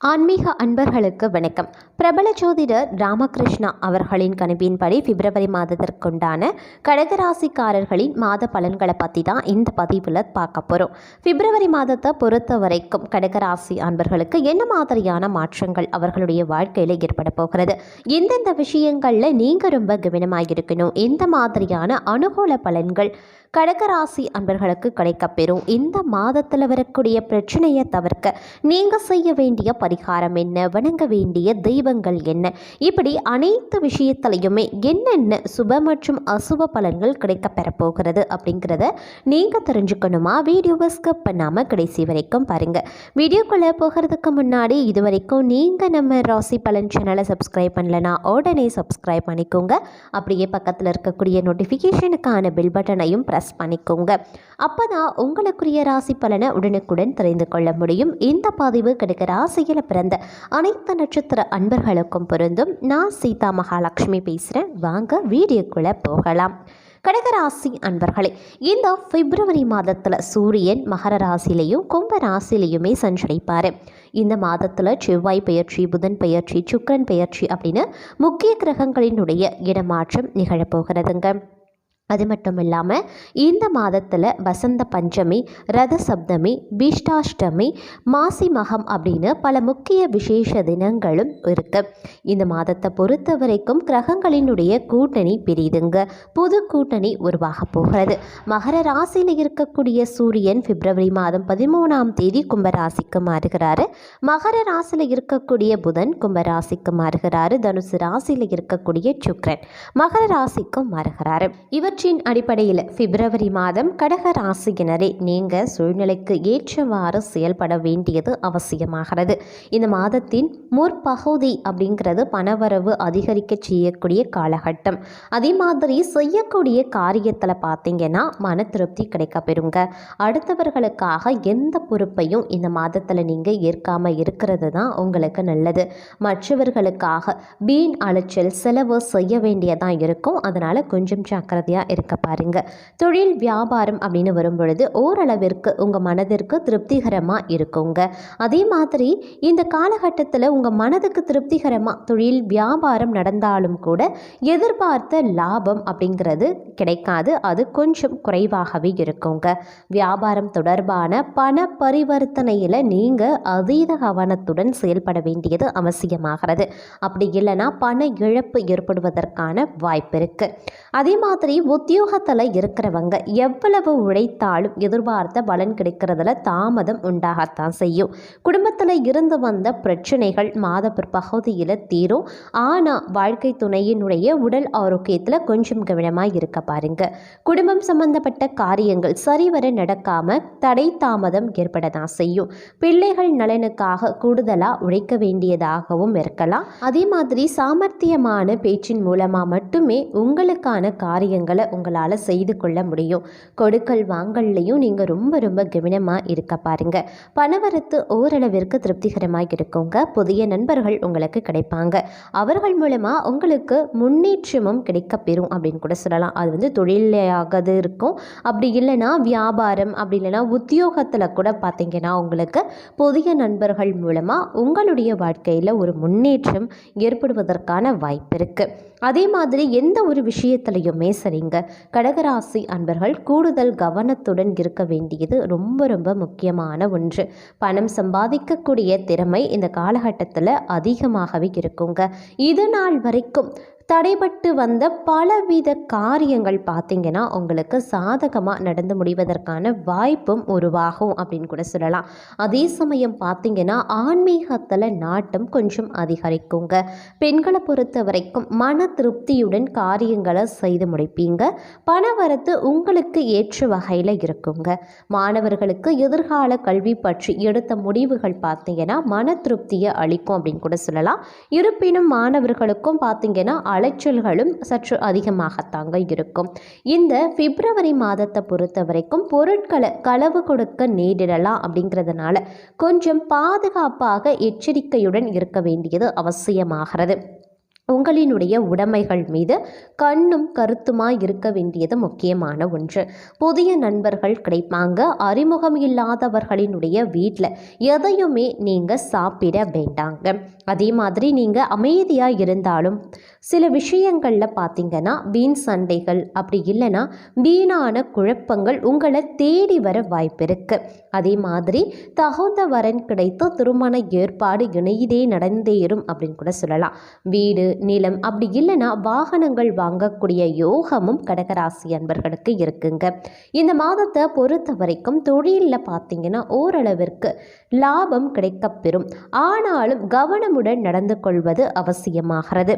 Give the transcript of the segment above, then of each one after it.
ஆன்மீக அன்பர்களுக்கு வணக்கம். பிரபல ஜோதிடர் ராமகிருஷ்ணா அவர்களின் கணிப்பின்படி பிப்ரவரி மாதத்திற்குண்டான கடகராசிக்காரர்களின் மாத பலன்களை பற்றி தான் இந்த பதிவில் பார்க்க போகிறோம் பிப்ரவரி மாதத்தை பொறுத்த வரைக்கும் கடகராசி அன்பர்களுக்கு என்ன மாதிரியான மாற்றங்கள் அவர்களுடைய வாழ்க்கையில் ஏற்பட போகிறது? எந்தெந்த விஷயங்களில் நீங்கள் ரொம்ப கவனமாக இருக்கணும் எந்த மாதிரியான அனுகூல பலன்கள் கடகராசி அன்பர்களுக்கு கிடைக்கப்பெறும்? இந்த மாதத்தில் வரக்கூடிய பிரச்சனையை தவிர்க்க நீங்கள் செய்ய வேண்டிய பரிகாரம் என்ன? வணங்க வேண்டிய தெய்வங்கள் என்ன? இப்படி அனைத்து விஷயத்திலையுமே என்னென்ன சுப மற்றும் அசுப பலன்கள் கிடைக்க பெறப்போகிறது அப்படிங்கிறத நீங்கள் தெரிஞ்சுக்கணுமா? வீடியோவை ஸ்கிப் பண்ணாமல் கடைசி வரைக்கும் பாருங்கள் வீடியோக்குள்ளே போகிறதுக்கு முன்னாடி இது வரைக்கும் நீங்கள் நம்ம ராசி பலன் சேனலை சப்ஸ்கிரைப் பண்ணலனா உடனே சப்ஸ்கிரைப் பண்ணிக்கோங்க. அப்படியே பக்கத்தில் இருக்கக்கூடிய நோட்டிஃபிகேஷனுக்கான பில் பட்டனையும் ப்ரெஸ் பண்ணிக்கோங்க. அப்போ தான் உங்களுக்குரிய ராசி பலனை உடனுக்குடன் தெரிந்து கொள்ள முடியும். இந்த பதிவு கிடைக்க ராசியில் பிறந்த அனைத்து நட்சத்திர அன்பர்களுக்கும் பொருந்தும். நான் சீதா மகாலட்சுமி பேசுகிறேன் வாங்க வீடியோக்குள்ளே போகலாம். கடகராசி அன்பர்களே இந்த பிப்ரவரி மாதத்தில் சூரியன் மகர ராசிலையும் கும்ப ராசிலையுமே சஞ்சரிப்பார். இந்த மாதத்தில் செவ்வாய் பெயர்ச்சி புதன் பெயர்ச்சி சுக்கரன் பெயர்ச்சி அப்படின்னு முக்கிய கிரகங்களினுடைய இடமாற்றம் நிகழப்போகிறதுங்க. அது மட்டும் இல்லாமல் இந்த மாதத்தில் வசந்த பஞ்சமி ரத சப்தமி பீஷ்டாஷ்டமி மாசி மகம் அப்படின்னு பல முக்கிய விசேஷ தினங்களும் இருக்குது இந்த மாதத்தை பொறுத்த வரைக்கும் கிரகங்களினுடைய கூட்டணி பிரிதுங்க புது கூட்டணி உருவாக போகிறது. மகர ராசியில் இருக்கக்கூடிய சூரியன் பிப்ரவரி மாதம் பதிமூணாம் தேதி கும்பராசிக்கு மாறுகிறாரு. மகர ராசியில் இருக்கக்கூடிய புதன் கும்பராசிக்கு மாறுகிறாரு. தனுசு ராசியில் இருக்கக்கூடிய சுக்ரன் மகர ராசிக்கும் மாறுகிறாரு. இவர் இவற்றின் அடிப்படையில் பிப்ரவரி மாதம் கடக ராசியினரே நீங்கள் சூழ்நிலைக்கு ஏற்றவாறு செயல்பட வேண்டியது அவசியமாகிறது. இந்த மாதத்தின் முற்பகுதி அப்படிங்கிறது பணவரவு அதிகரிக்க செய்யக்கூடிய காலகட்டம். அதே மாதிரி செய்யக்கூடிய காரியத்தில் பார்த்தீங்கன்னா மன திருப்தி கிடைக்க பெறுங்க அடுத்தவர்களுக்காக எந்த பொறுப்பையும் இந்த மாதத்தில் நீங்கள் ஏற்காமல் இருக்கிறது தான் உங்களுக்கு நல்லது. மற்றவர்களுக்காக வீண் அலைச்சல் செலவு செய்ய வேண்டியதாக இருக்கும். அதனால் கொஞ்சம் ஜாக்கிரதையாக இருக்க பாருங்க. தொழில் வியாபாரம் அப்படின்னு வரும்பொழுது ஓரளவிற்கு உங்கள் மனதிற்கு திருப்திகரமாக இருக்குங்க. அதே மாதிரி இந்த காலகட்டத்தில் உங்கள் மனதுக்கு திருப்திகரமாக தொழில் வியாபாரம் நடந்தாலும் கூட எதிர்பார்த்த லாபம் அப்படிங்கிறது கிடைக்காது. அது கொஞ்சம் குறைவாகவே இருக்குங்க. வியாபாரம் தொடர்பான பண பரிவர்த்தனையில் நீங்கள் அதீத கவனத்துடன் செயல்பட வேண்டியது அவசியமாகிறது. அப்படி இல்லைன்னா பண இழப்பு ஏற்படுவதற்கான வாய்ப்பு இருக்குது அதே மாதிரி உத்தியோகத்தில் இருக்கிறவங்க எவ்வளவு உழைத்தாலும் எதிர்பார்த்த பலன் கிடைக்கிறதுல தாமதம் உண்டாகத்தான் செய்யும். குடும்பத்தில் இருந்து வந்த பிரச்சனைகள் மாத பிற்பகுதியில் தீரும். ஆனால் வாழ்க்கை துணையினுடைய உடல் ஆரோக்கியத்தில் கொஞ்சம் கவனமாக இருக்க பாருங்க. குடும்பம் சம்பந்தப்பட்ட காரியங்கள் சரிவர நடக்காம தடை தாமதம் ஏற்பட தான் செய்யும். பிள்ளைகள் நலனுக்காக கூடுதலாக உழைக்க வேண்டியதாகவும் இருக்கலாம். அதே மாதிரி சாமர்த்தியமான பேச்சின் மூலமாக மட்டுமே உங்களுக்கான காரியங்களை உங்களால் செய்து கொள்ள முடியும். கொடுக்கல் வாங்கல்லையும் நீங்கள் ரொம்ப ரொம்ப கவனமாக இருக்க பாருங்க. பணவரத்து ஓரளவிற்கு திருப்திகரமாக இருக்குங்க புதிய நண்பர்கள் உங்களுக்கு கிடைப்பாங்க. அவர்கள் மூலமாக உங்களுக்கு முன்னேற்றமும் கிடைக்கப்பெறும் அப்படின்னு கூட சொல்லலாம். அது வந்து தொழிலாகது இருக்கும். அப்படி இல்லைன்னா வியாபாரம் அப்படி இல்லைன்னா உத்தியோகத்தில் கூட பார்த்தீங்கன்னா உங்களுக்கு புதிய நண்பர்கள் மூலமாக உங்களுடைய வாழ்க்கையில் ஒரு முன்னேற்றம் ஏற்படுவதற்கான வாய்ப்பு இருக்குது அதே மாதிரி எந்த ஒரு விஷயத்துலையுமே சரிங்க. கடகராசி அன்பர்கள் கூடுதல் கவனத்துடன் இருக்க வேண்டியது ரொம்ப ரொம்ப முக்கியமான ஒன்று. பணம் சம்பாதிக்கக்கூடிய திறமை இந்த காலகட்டத்தில் அதிகமாகவே இருக்குங்க. இது நாள் வரைக்கும் தடைபட்டு வந்த பலவித காரியங்கள் பார்த்திங்கன்னா உங்களுக்கு சாதகமாக நடந்து முடிவதற்கான வாய்ப்பும் உருவாகும் அப்படின்னு கூட சொல்லலாம். அதே சமயம் பார்த்திங்கன்னா ஆன்மீகத்தில் நாட்டம் கொஞ்சம் அதிகரிக்குங்க. பெண்களை பொறுத்த வரைக்கும் மன திருப்தியுடன் காரியங்களை செய்து முடிப்பீங்க. பணவரத்து உங்களுக்கு ஏற்ற வகையில் இருக்குங்க. மாணவர்களுக்கு எதிர்கால கல்வி பற்றி எடுத்த முடிவுகள் பார்த்தீங்கன்னா மன திருப்தியை அளிக்கும் அப்படின்னு கூட சொல்லலாம். இருப்பினும் மாணவர்களுக்கும் பார்த்தீங்கன்னா அலைச்சல்களும் சற்று அதிகமாகத்தாங்க இருக்கும். இந்த பிப்ரவரி மாதத்தை பொறுத்த வரைக்கும் பொருட்களை களவு கொடுக்க நேரிடலாம் அப்படிங்கிறதுனால கொஞ்சம் பாதுகாப்பாக எச்சரிக்கையுடன் இருக்க வேண்டியது அவசியமாகிறது. உங்களினுடைய உடைமைகள் மீது கண்ணும் கருத்துமாய் இருக்க வேண்டியது முக்கியமான ஒன்று. புதிய நண்பர்கள் கிடைப்பாங்க. அறிமுகம் இல்லாதவர்களினுடைய வீட்டில் எதையுமே நீங்கள் சாப்பிட வேண்டாங்க. அதே மாதிரி நீங்கள் அமைதியாக இருந்தாலும் சில விஷயங்களில் பார்த்தீங்கன்னா வீண் சண்டைகள் அப்படி இல்லைன்னா வீணான குழப்பங்கள் உங்களை தேடி வர வாய்ப்பு இருக்குது அதே மாதிரி தகுந்த வரன் கிடைத்து திருமண ஏற்பாடு இணையதே நடந்தேறும் அப்படின்னு கூட சொல்லலாம். வீடு நிலம் அப்படி இல்லைன்னா வாகனங்கள் வாங்கக்கூடிய யோகமும் கடகராசி அன்பர்களுக்கு இருக்குங்க. இந்த மாதத்தை பொறுத்த வரைக்கும் தொழிலில் பார்த்தீங்கன்னா ஓரளவிற்கு லாபம் கிடைக்கப்பெறும். ஆனாலும் கவனமுடன் நடந்து கொள்வது அவசியமாகிறது.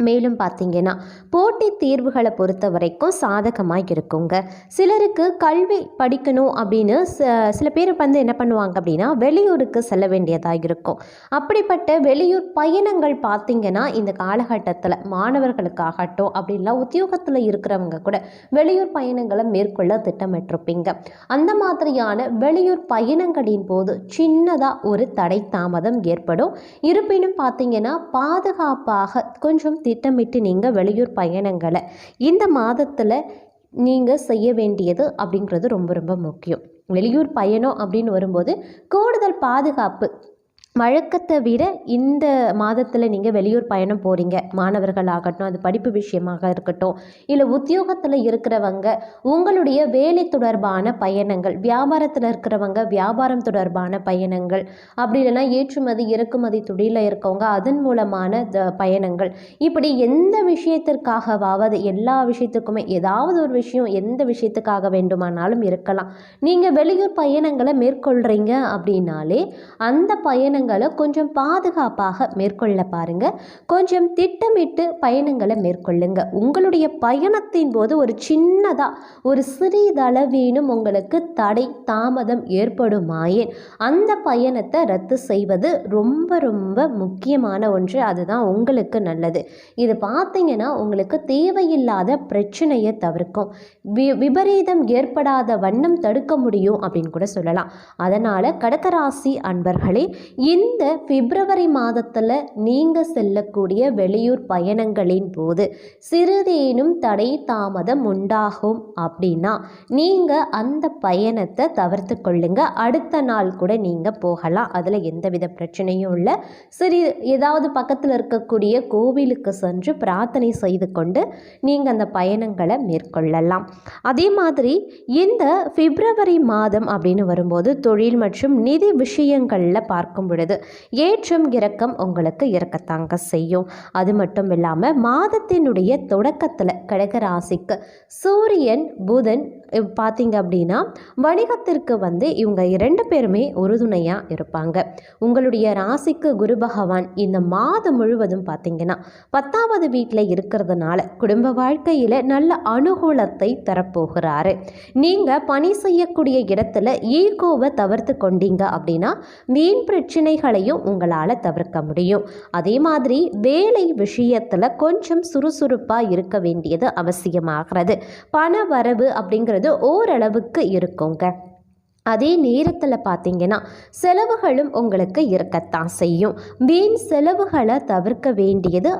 மேலும் பார்த்தீங்கன்னா போட்டித் தேர்வுகளை பொறுத்த வரைக்கும் சாதகமாக இருக்குங்க சிலருக்கு கல்வி படிக்கணும் அப்படின்னு ச- சில பேர் வந்து என்ன பண்ணுவாங்க அப்படின்னா வெளியூருக்கு செல்ல வேண்டியதாக இருக்கும் அப்படிப்பட்ட வெளியூர் பயணங்கள் பார்த்தீங்கன்னா இந்த காலகட்டத்தில் மாணவர்களுக்காகட்டும் அப்படின்லாம் உத்தியோகத்தில் இருக்கிறவங்க கூட வெளியூர் பயணங்களை மேற்கொள்ள திட்டமிட்டிருப்பீங்க. அந்த மாதிரியான வெளியூர் பயணங்களின் போது சின்னதாக ஒரு தடை தாமதம் ஏற்படும். இருப்பினும் பார்த்திங்கன்னா பாதுகாப்பாக கொஞ்சம் திட்டமிட்டு நீங்கள் வெளியூர் பயணங்களை. இந்த மாதத்தில் நீங்கள் செய்ய வேண்டியது அப்படிங்கிறது ரொம்ப ரொம்ப முக்கியம். வெளியூர் பயணம் அப்படின்னு வரும்போது கூடுதல் பாதுகாப்பு வழக்கத்தை விட இந்த மாதத்தில் நீங்கள் வெளியூர் பயணம் போகிறீங்க மாணவர்களாகட்டும் அது படிப்பு விஷயமாக இருக்கட்டும் இல்லை உத்தியோகத்தில் இருக்கிறவங்க உங்களுடைய வேலை தொடர்பான பயணங்கள் வியாபாரத்தில் இருக்கிறவங்க வியாபாரம் தொடர்பான பயணங்கள் அப்படி இல்லைன்னா ஏற்றுமதி இறக்குமதி தொழிலில் இருக்கவங்க அதன் மூலமான த- பயணங்கள். இப்படி எந்த விஷயத்திற்காகவாவது எல்லா விஷயத்துக்குமே ஏதாவது ஒரு விஷயம் எந்த விஷயத்துக்காக வேண்டுமானாலும் இருக்கலாம். நீங்கள் வெளியூர் பயணங்களை மேற்கொள்கிறீங்க அப்படின்னாலே அந்த பயண கொஞ்சம் பாதுகாப்பாக மேற்கொள்ள பாருங்க. கொஞ்சம் திட்டமிட்டு பயணங்களை மேற்கொள்ளுங்க. உங்களுடைய பயணத்தின் போது ஒரு சின்னதாக ஒரு சிறிதளவேனும் உங்களுக்கு தடை தாமதம் ஏற்படுமாயின் அந்த பயணத்தை ரத்து செய்வது ரொம்ப ரொம்ப முக்கியமான ஒன்று. அதுதான் உங்களுக்கு நல்லது. இது பார்த்தீங்கன்னா உங்களுக்கு தேவையில்லாத பிரச்சனையை தவிர்க்கும். வி விபரீதம் ஏற்படாத வண்ணம் தடுக்க முடியும் அப்படின்னு கூட சொல்லலாம். அதனால் கடகராசி அன்பர்களே இந்த பிப்ரவரி மாதத்தில் நீங்கள் செல்லக்கூடிய வெளியூர் பயணங்களின் போது சிறிதேனும் தடை தாமதம் உண்டாகும் அப்படின்னா நீங்கள் அந்த பயணத்தை தவிர்த்து கொள்ளுங்க. அடுத்த நாள் கூட நீங்கள் போகலாம். அதில் எந்தவித பிரச்சனையும் இல்லை. சரி ஏதாவது பக்கத்தில் இருக்கக்கூடிய கோவிலுக்கு சென்று பிரார்த்தனை செய்து கொண்டு நீங்கள் அந்த பயணங்களை மேற்கொள்ளலாம். அதே மாதிரி இந்த பிப்ரவரி மாதம் அப்படின்னு வரும்போது தொழில் மற்றும் நிதி விஷயங்களில் பார்க்கும் பொழுது ஏற்றம் இறக்கம் உங்களுக்கு இறக்கத்தாங்க செய்யும். அது மட்டும் இல்லாமல் மாதத்தினுடைய தொடக்கத்தில் கடக ராசிக்கு சூரியன் புதன் பார்த்தீங்க அப்படின்னா வணிகத்திற்கு வந்து இவங்க இரண்டு பேருமே உறுதுணையாக இருப்பாங்க. உங்களுடைய ராசிக்கு குரு பகவான் இந்த மாதம் முழுவதும் பார்த்தீங்கன்னா பத்தாவது வீட்டில் இருக்கிறதுனால குடும்ப வாழ்க்கையில் நல்ல அனுகூலத்தை தரப்போகிறாரு. நீங்கள் பணி செய்யக்கூடிய இடத்துல ஈகோவை தவிர்த்து கொண்டீங்க அப்படின்னா வீண் பிரச்சனைகளையும் உங்களால் தவிர்க்க முடியும். அதே மாதிரி வேலை விஷயத்தில் கொஞ்சம் சுறுசுறுப்பாக இருக்க வேண்டியது அவசியமாகிறது. பண வரவு அப்படிங்கிறது ஓரளவுக்கு இருக்குங்க. அதே நேரத்தில் பார்த்தீங்கன்னா செலவுகளும் உங்களுக்கு இருக்கத்தான் செய்யும். வீண் செலவுகளை தவிர்க்க வேண்டியது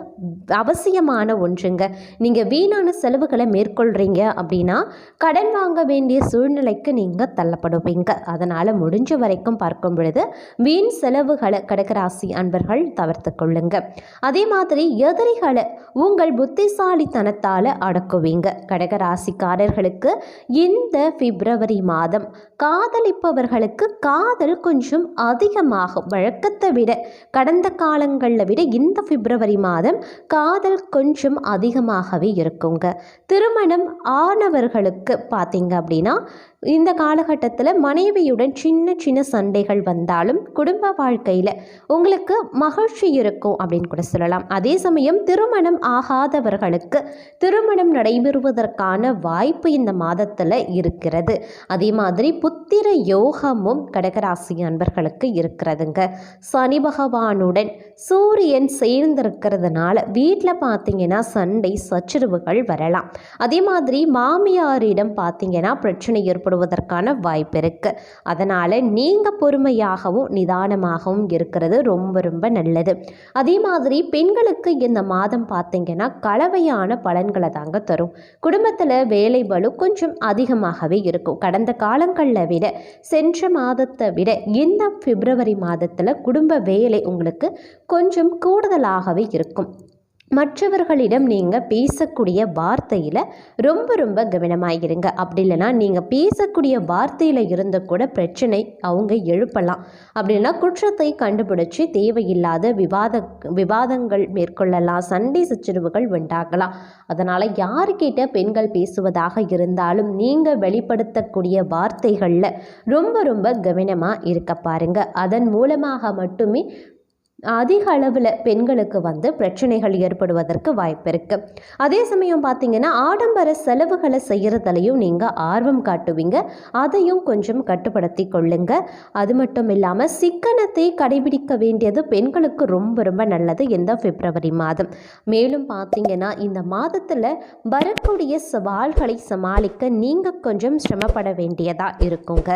அவசியமான ஒன்றுங்க. நீங்கள் வீணான செலவுகளை மேற்கொள்கிறீங்க அப்படின்னா கடன் வாங்க வேண்டிய சூழ்நிலைக்கு நீங்கள் தள்ளப்படுவீங்க. அதனால் முடிஞ்ச வரைக்கும் பார்க்கும் பொழுது வீண் செலவுகளை கடகராசி அன்பர்கள் தவிர்த்து கொள்ளுங்க. அதே மாதிரி எதிரிகளை உங்கள் புத்திசாலித்தனத்தால் அடக்குவீங்க. கடகராசிக்காரர்களுக்கு இந்த பிப்ரவரி மாதம் காதலிப்பவர்களுக்கு காதல் கொஞ்சம் அதிகமாகும். வழக்கத்தை விட கடந்த காலங்களில் விட இந்த பிப்ரவரி மாதம் காதல் கொஞ்சம் அதிகமாகவே இருக்குங்க. திருமணம் ஆனவர்களுக்கு பார்த்தீங்க அப்படின்னா இந்த காலகட்டத்தில் மனைவியுடன் சின்ன சின்ன சண்டைகள் வந்தாலும் குடும்ப வாழ்க்கையில் உங்களுக்கு மகிழ்ச்சி இருக்கும் அப்படின்னு கூட சொல்லலாம். அதே சமயம் திருமணம் ஆகாதவர்களுக்கு திருமணம் நடைபெறுவதற்கான வாய்ப்பு இந்த மாதத்தில் இருக்கிறது. அதே மாதிரி புத்திர யோகமும் கடகராசி அன்பர்களுக்கு இருக்கிறதுங்க. சனி பகவானுடன் சூரியன் சேர்ந்திருக்கிறதுனால வீட்டில் பார்த்தீங்கன்னா சண்டை சச்சரவுகள் வரலாம். அதே மாதிரி மாமியாரிடம் பார்த்தீங்கன்னா பிரச்சனை ஏற்படும். ஏற்படுவதற்கான வாய்ப்பு இருக்குது அதனால் நீங்கள் பொறுமையாகவும் நிதானமாகவும் இருக்கிறது ரொம்ப ரொம்ப நல்லது. அதே மாதிரி பெண்களுக்கு இந்த மாதம் பார்த்தீங்கன்னா கலவையான பலன்களை தாங்க தரும். குடும்பத்தில் வேலை பலு கொஞ்சம் அதிகமாகவே இருக்கும். கடந்த காலங்களில் விட சென்ற மாதத்தை விட இந்த பிப்ரவரி மாதத்தில் குடும்ப வேலை உங்களுக்கு கொஞ்சம் கூடுதலாகவே இருக்கும். மற்றவர்களிடம் நீங்கள் பேசக்கூடிய வார்த்தையில் ரொம்ப ரொம்ப கவனமாக இருங்க அப்படி இல்லைன்னா நீங்கள் பேசக்கூடிய வார்த்தையில் இருந்து கூட பிரச்சனை அவங்க எழுப்பலாம். அப்படின்னா குற்றத்தை கண்டுபிடிச்சி தேவையில்லாத விவாத விவாதங்கள் மேற்கொள்ளலாம். சண்டை சச்சரவுகள் உண்டாகலாம். அதனால் யாருக்கிட்ட பெண்கள் பேசுவதாக இருந்தாலும் நீங்கள் வெளிப்படுத்தக்கூடிய வார்த்தைகளில் ரொம்ப ரொம்ப கவனமாக இருக்க பாருங்கள் அதன் மூலமாக மட்டுமே அதிக அளவில் பெண்களுக்கு வந்து பிரச்சனைகள் ஏற்படுவதற்கு வாய்ப்பு இருக்குது அதே சமயம் பார்த்தீங்கன்னா ஆடம்பர செலவுகளை செய்கிறதுலையும் நீங்கள் ஆர்வம் காட்டுவீங்க. அதையும் கொஞ்சம் கட்டுப்படுத்தி கொள்ளுங்க. அது மட்டும் இல்லாமல் சிக்கனத்தை கடைபிடிக்க வேண்டியது பெண்களுக்கு ரொம்ப ரொம்ப நல்லது இந்த பிப்ரவரி மாதம். மேலும் பார்த்தீங்கன்னா இந்த மாதத்தில் வரக்கூடிய சவால்களை சமாளிக்க நீங்கள் கொஞ்சம் சிரமப்பட வேண்டியதாக இருக்குங்க.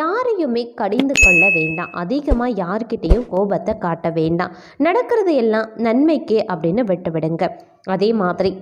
யாரையுமே கடிந்து கொள்ள வேண்டாம். அதிகமாக யார்கிட்டேயும் கோபத்தை காட்ட வேண்டாம். வேண்டாம். நடக்கிறது எல்லாம் நன்மைக்கு அப்படின்னு விட்டு விடுங்க அதே மாதிரி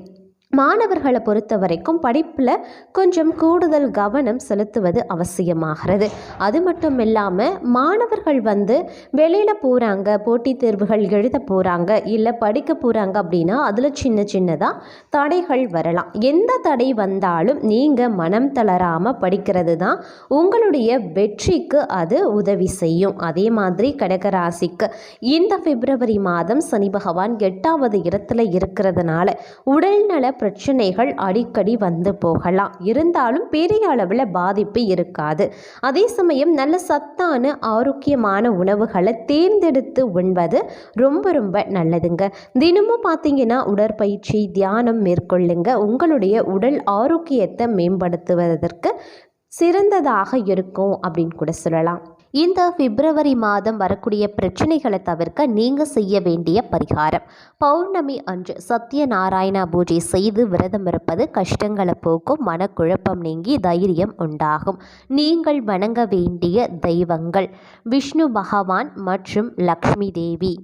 மாணவர்களை பொறுத்த வரைக்கும் படிப்பில் கொஞ்சம் கூடுதல் கவனம் செலுத்துவது அவசியமாகிறது. அது மட்டும் இல்லாமல் மாணவர்கள் வந்து வெளியில் போகிறாங்க போட்டித் தேர்வுகள் எழுத போகிறாங்க இல்லை படிக்க போகிறாங்க அப்படின்னா அதில் சின்ன சின்னதாக தடைகள் வரலாம். எந்த தடை வந்தாலும் நீங்கள் மனம் தளராமல் படிக்கிறது தான் உங்களுடைய வெற்றிக்கு அது உதவி செய்யும். அதே மாதிரி கடகராசிக்கு இந்த பிப்ரவரி மாதம் சனி பகவான் எட்டாவது இடத்துல இருக்கிறதுனால உடல்நல பிரச்சனைகள் அடிக்கடி வந்து போகலாம். இருந்தாலும் பெரிய அளவில் பாதிப்பு இருக்காது. அதே சமயம் நல்ல சத்தான ஆரோக்கியமான உணவுகளை தேர்ந்தெடுத்து உண்பது ரொம்ப ரொம்ப நல்லதுங்க. தினமும் பார்த்தீங்கன்னா உடற்பயிற்சி தியானம் மேற்கொள்ளுங்க. உங்களுடைய உடல் ஆரோக்கியத்தை மேம்படுத்துவதற்கு சிறந்ததாக இருக்கும் அப்படின்னு கூட சொல்லலாம். இந்த பிப்ரவரி மாதம் வரக்கூடிய பிரச்சனைகளை தவிர்க்க நீங்கள் செய்ய வேண்டிய பரிகாரம். பௌர்ணமி அன்று சத்யநாராயண பூஜை செய்து விரதம் இருப்பது கஷ்டங்களை போக்கும் மனக்குழப்பம் நீங்கி தைரியம் உண்டாகும். நீங்கள் வணங்க வேண்டிய தெய்வங்கள். விஷ்ணு பகவான் மற்றும் லக்ஷ்மி தேவி.